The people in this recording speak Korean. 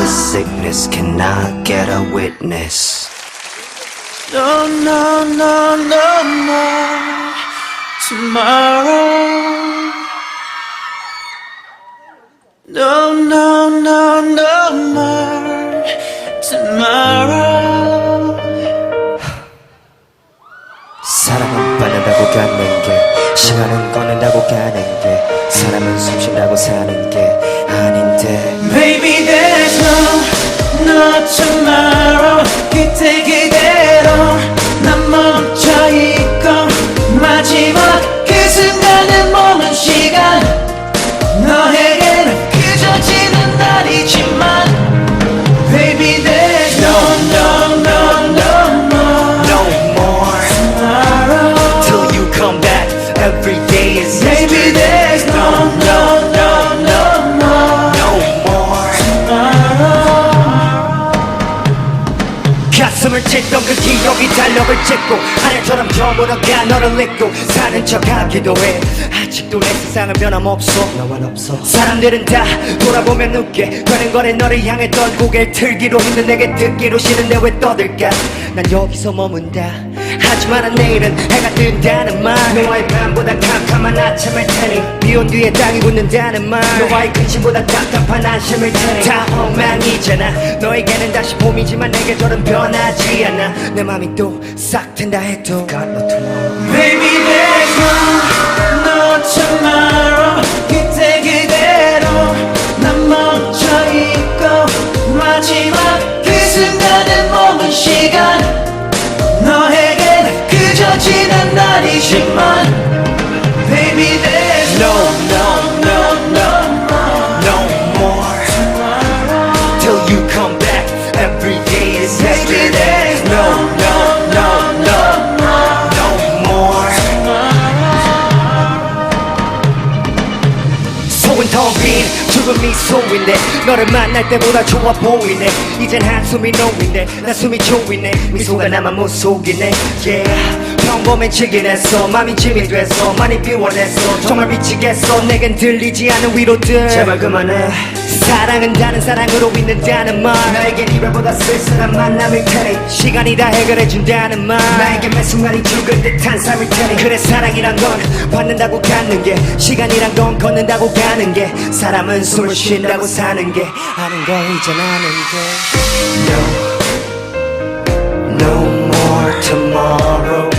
witness? Can I get a witness? No, no, no, no more tomorrow. No, no, no, no more tomorrow. 사람은 빠르다고 가는 게 시간은 꺼낸다고 가는 게 사람은 숨 쉰다고 사는 게 아닌데 그 기억이 달력을 찍고 하늘처럼 저물어가 너를 잊고 사는 척하기도 해. 아직도 내 세상은 변함없어. 너만 없어. 사람들은 다 돌아보면 웃게 되는 거래 너를 향했던 고개를 틀기로 힘든 내게 듣기로 싫은데 왜 떠들까? 난 여기서 머문다. 하지만 내일은 해가 뜬다는 말. 너와의 밤보다 캄캄한 아침일 테니 비온 뒤에 땅이 굳는다는 말. 너와의 근심보다 답답한 안심일 테니. 다 엉망이잖아. 너에게는 다시 봄이지만 내게 저는 변하지 않아. 내 맘이 또 싹 튼다 해도. God no tomorrow. Baby there's no, 텅빈 죽은 미소인데 너를 만날 때보다 좋아 보이네 이젠 한숨이 놓이네 나 숨이 조이네 미소가 나만 못 속이네 yeah 평범해지긴 했어 맘이 짐이 됐어 많이 비워냈어 정말 미치겠어 내겐 들리지 않는 위로들 제발 그만해 사랑은 다른 사랑으로 있는다는 말. 나에겐 이별보다 쓸쓸한 만남일 테니. 시간이 다 해결해준다는 말. 나에겐 매 순간이 죽을 듯한 삶일 테니. 그래 사랑이란 건 받는다고 갖는 게 시간이란 건 걷는다고 가는 게 사람은 숨을 쉰다고 사는 게 아는 걸 이젠 아는 게. No. No more tomorrow